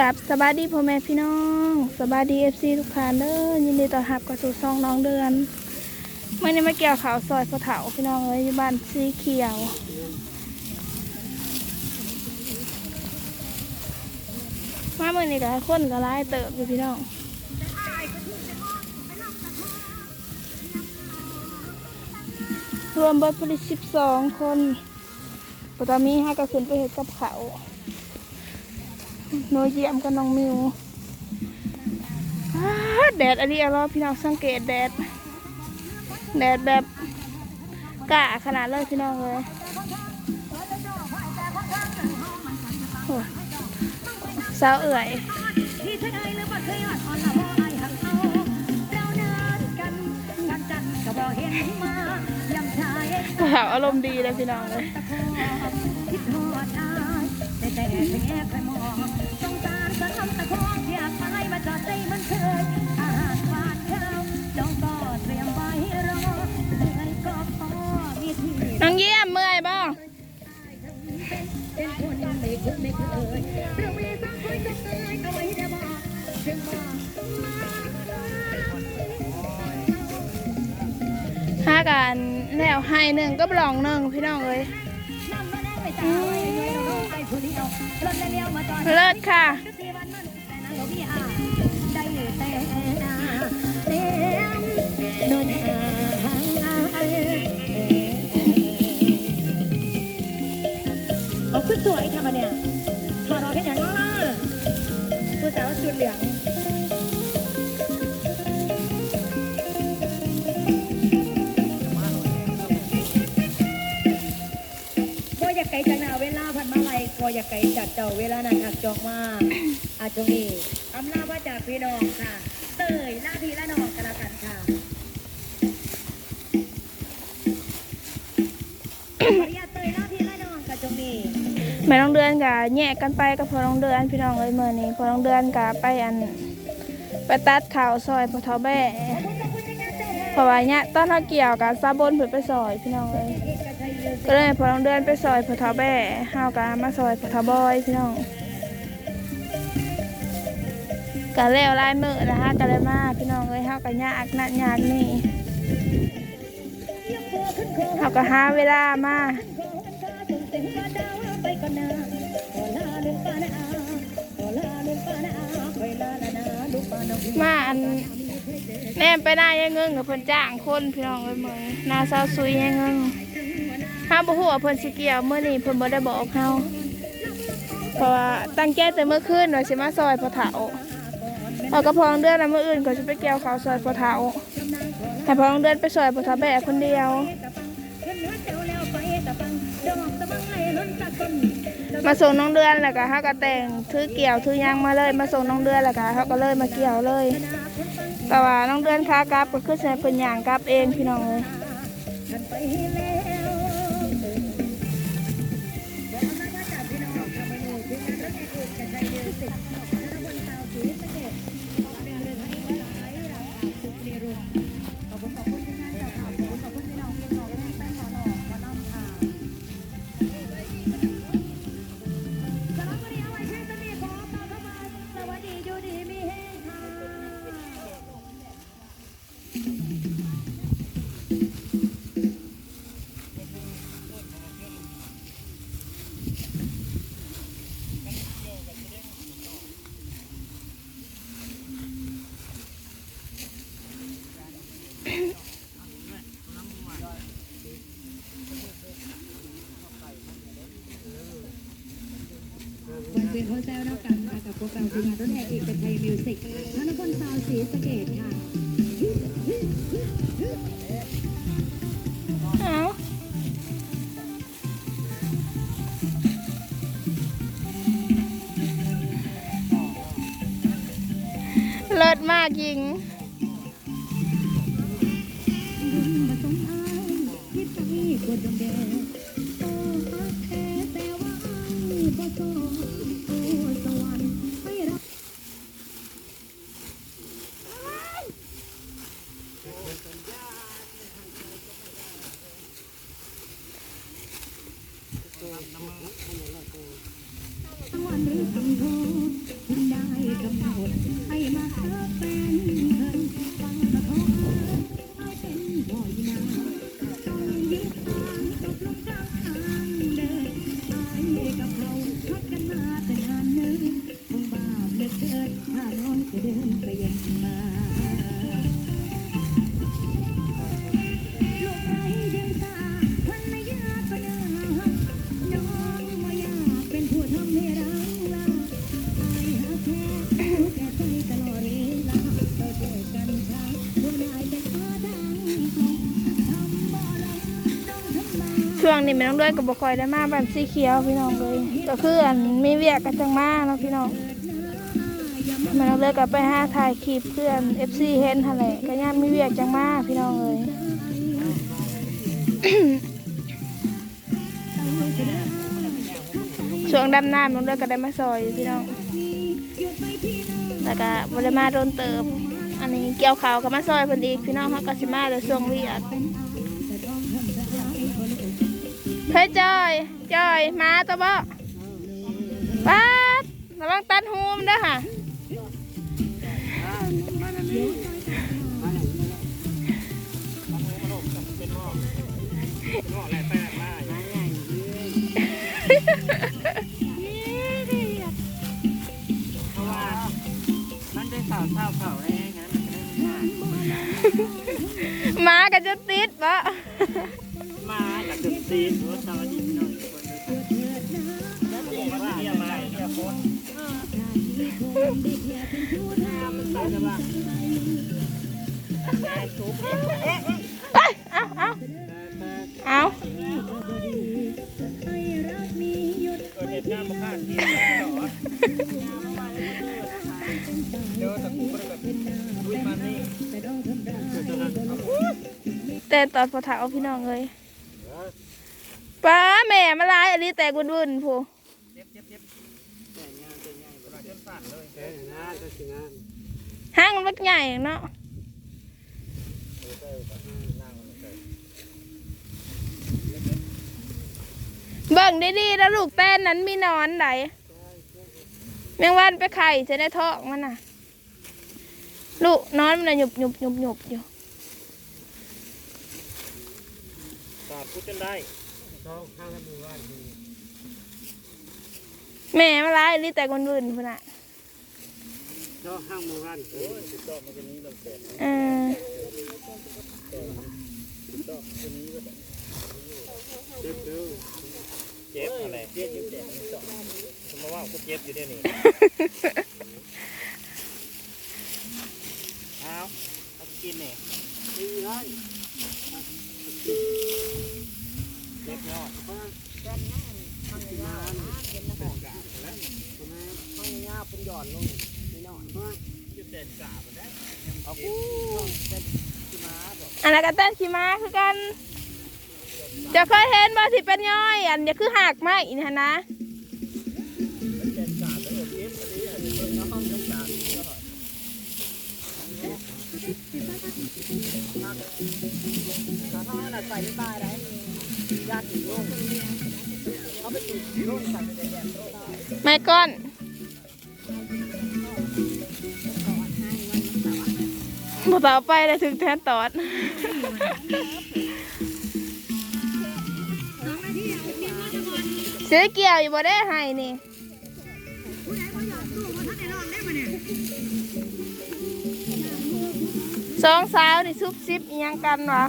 กับสบายดีพ่อแม่พี่น้องสบายดีเอฟซีทุกท่านเด้อยินดีต้อนรับกับสู่ซองน้องเดือนเมื่อนี้มาเกี่ยวขาวซอยพะเถาพี่น้องเอ้ยอยู่บ้านสีเขียวมาเมื่อนี้ก็คนก็ร้ายเติบอยู่พี่น้องรวมเบิดผลิตสิบสองคนปตตามีห้าก็ขึ้นไปเห็ดกับเขา โนเยี่ยมกับน้องมิวแดดอันนี้อร่อยพี่น้องสังเกตแดด แดดแบบกะขนาดเลยพี่น้องเลยสาวเอื่อยที่เคยเอ่ยหรือว่าเคยอ่อนอ่อยหักเอาเรานานกันกันจันก็บ่เห็นมายำชายสาวอารมณ์ดีเลยพี่น้องเลย แต่แต่ไปแอบไปมองสงสารสะทำตะคองอยากไปมาจอดใจมันเคย อาหารหวานข้าวน้องก็เตรียมไว้รอเหนื่อยก็พอมีที่น้องเยี่ยมเมื่อยบ้างเป็นคนไม่คุ้นไม่เคยเราไม่สองคนจะเคยเอาไว้ได้บอกถึงบอกห้ากันแล้วให้หนึ่งก็บลองหนึ่งพี่น้องเลย เดียวรถเลี้ยวมาจอดเลิศค่ะที่วันมันแต่นั้นเราพี่อาได้แต่นาเต็มโดนอาเอาขึ้นสวยทำมาเนี่ยถอดออกให้หนังล่ะผู้สาวชุดเหลือง อยากไกลจากเจ้าเวลานั้นหักจอกมาอาจงนี้อำลาว่าจากพี่น้องค่ะ เตยหน้าที่ละน้องกันล้วกันค่ะขออนุญาตเตยหน้าที่ละน้องกับจงนี้แม่น้องเดือนกับแยกกันไปกับพอน้องเดือนพี่น้องเลยเมื่อนี้พอน้องเดือนกับไปอันไปตัดข่าวซอยพอทาแบ่เพราะว่าเนี่ยตอนเราเกี่ยวกับซาบนเพิ่นไปซอยพี่น้องเลย ก็เลยพอน้องเดือนไปซอยพอเทาแบ่เฮาวก็มาซอยพอเทาบอยพี่น้องก็แล้วลายมือนะฮะก็เลยมาพี่น้องเลยเฮาวก็ยากนักยากนี่เฮาวก็หาเวลามามาอันแนมไปหน้ายายเงิงกับเพิ่นจ้างคนพี่น้องเอ้ยมื้อนหน้าซาซุยยายเงิง ห้าบ่ฮู้ว่าเพิ่นสิเกี่ยวมื้อนี้เพิ่นบ่ได้บอกเฮาเพราะว่าตั้งใจแต่เมื่อคืนว่าสิมาซอยพอเฒ่าเอากระพองเดือนแล้วมื้ออื่นก็สิไปเกี่ยวข้าวซอยพอเฒ่าให้พ่อเดือนไปซอยพอเฒ่าแบกคนเดียว มาส่งน้องเดือนแล้วก็เฮาก็แต่งถือเกี่ยวถือยางมาเลย มาส่งน้องเดือนแล้วก็เฮาก็เลยมาเกี่ยวเลยแต่ว่าน้องเดือนค้ากลับก็คือใช้เพิ่นยางกลับเองพี่น้องเลย พวกเราทีมงานรถแห่เอกชัยมิวสิกพระนครซาวสีสเกตค่ะเอ้าเลิศมากยิง happy. ช่วงนี้แม่น้องด้วยกับบคอยได้มากแบบสีเขียวพี่น้องเลยก็คืออันมีเวียกกันจังมาเนาะพี่น้องม่น้องเลยกับไปห้าถ่ายคลิปเพื่อน FC เห็นหั่นแหละก็ย่ามมีเวียกจังมากพี่น้องเลยช่วงดำน้ำน้องด้วยก็ได้มาซอยพี่น้องแล้วก็บริมาโดนเติบอันนี้เกี่ยวขาวก็มาซอยพิ่นอีกพี่น้องเขาก็สิมาแต่ช่วงเวียก เฮ้ยจอยจอยมาตัวบ่ป้าระวังตัดหูมด้อค่ะมาก็จะติดบ่ มาจากจุดซีนรถสวัสดีพี่น้องทุกคนด้วแล้วเด็กว่าเรียมาเรียคนมันใส่จะว่าได้ทุกเอ้ยเอาเอาเอาเกิดหตุการณ์มาฆ่าที่ต่อเดี๋ยวตะกูไปกับลุยมานี่เกิดตอนนั้นครับแต่ตอนพอถาเอาพี่น้องเลย ป้าแม่มาลายอันนี้แต่กุนวุ่นๆผู้เจ็บเจ็บเจ็บงานแต่งานเวลาเจ็บสั่นเลยแต่งงานห้างมันใหญ่เนาะเบิ่งดีๆแล้วลูกแต้นนั้นมีนอนไหนแมงวันไปไข่จะได้ทองมันน่ะ ลูกนอนมันน่ะหยุบหยุบหยุบหยุบอยู่ตาดพูดจนได้ ต้องข้างกันดูว่าแม่มาลายอันนี้แต่กุนวุ่นๆพุ่นน่ะก็ห้างมือวันโอ้ยติดต่อมาเป็นนี้ลำแสนเออเจ็บดูเจ็บอะไรเจ็บเจ็บเจ็บสองผมมาว่ากูเจ็บอยู่เดี๋ยวนี้เอาเอากินเนี่ยดีเลยเจ็บยอด อันนั้นก็เต้นขี่ม้าคือกัน จะเคยเห็นบ่ที่เป็นย่อย อันนี้คือหักไม้นี่หั่นนะไม่ก้อน บ่ต่อไปเลยถึงแทนตอดซื้อเกี่ยวอยู่บ่ได้ให้นี่สองสาวนี่ซุบซิบยังกันวะ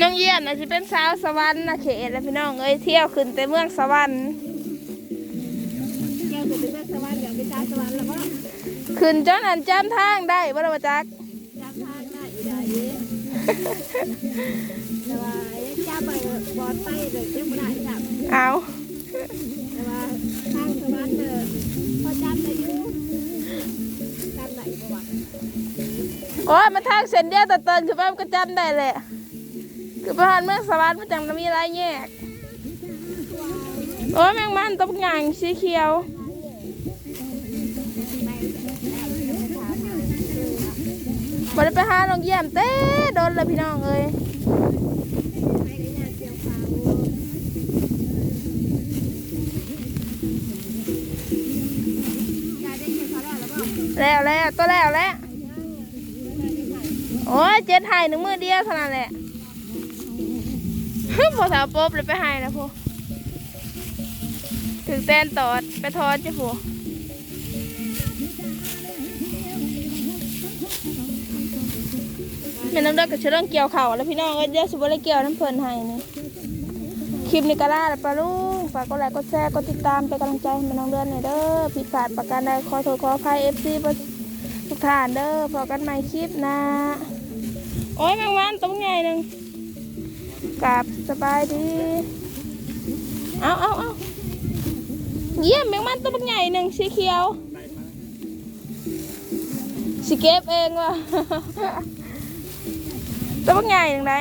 น้องเยี่ยมนะสิเป็นสาวสวรรค์นะเขตแล้วพี่น้องเอ้ยเที่ยวขึ้นแต่เมืองสวรรค์แก้วจะเป็นแม่สวรรค์อย่างเป็นตาสวรรค์แล้วก็ขึ้นจนอันจำทางได้บ่ได้บ่จักจับทางได้อีได้แต่ว่าจับไปบอลไปเลยยังไม่ได้จับเอาแต่ว่าทางสวรรค์เด้อพอจับได้อยู่จับไหนบ่วะโอ้ยมันทางเส้นเดียวแต่เตินคือว่ามันก็จำได้แหละ คือประหารเมืองสวรรค์มันจังมีหลายแยก โอ้ยแมงมันตบงางสีเขียวบ่ได้ไปหาน้องเยี่ยมเต้โดนแล้วพี่น้องเอ้ยแล้วแล้วตัวแล้วแล้วโอ้ยเจ็ดหายหนึ่งมือเดียวเท่านั้นแหละ พอสาวป๊บเลยไปหายนะพวถึงแตนตอดไปทอดจ้ะพวกแม่น้ำเด้อกับเชื่องเกี่ยวเข่าแล้วพี่น้องเอ้ยเดี๋ยวสิบ่ได้เกี่ยวน้ำเพลินให้นี่คลิปนี้ก็ล่าแล้วปลาลุงฝากกดไลค์กดแชร์กดติดตามเป็นกำลังใจให้แม่น้องเดือนหน่อยเด้อผิดพลาดประการใดขอโทษขออภัยเอฟซีทุกท่านเด้อพอกันใหม่คลิปนะ โอ้ยแมงวันตัวใหญ่หนึ่ง กลับสบายดี เอาเอาเอาเยี่ยมแมงมันตัวใหญ่หนึ่งสีเขียวสีเก็บเองว่ะ ตัวใหญ่หนึ่งได